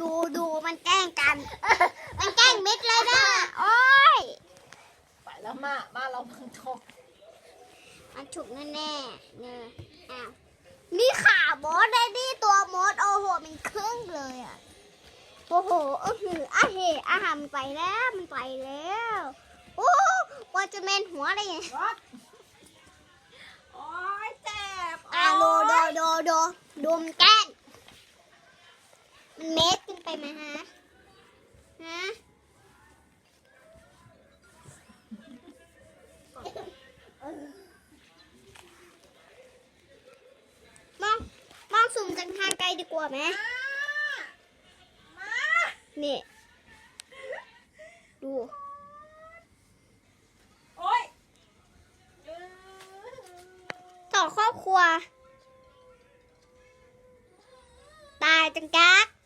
ดูดูมันแกล้งกัน มันแกล้งมิดเลยนะโอ้ยไปแล้วมามาเราบังทองมันฉุกแน่ๆเนี่ยอ้าวนี่ขามดได้ดิตัวมดโอ้โหมันครึ่งเลยอะโอ้โหเออหืออาเหอาหารมันไปแล้วมันไปแล้วโอ้ว่าจะเมนหัวได้ยังรถโอ้ยเจ็บอะโดโดโดโดดูมันแกล้งมันเมตรขึ้น ไปไหมฮะ ฮะ มอง มองสุ่มจากทางไกลดีกว่าไหมมานี่ ดู โอ้ยต่อครอบครัว ตายจังกัก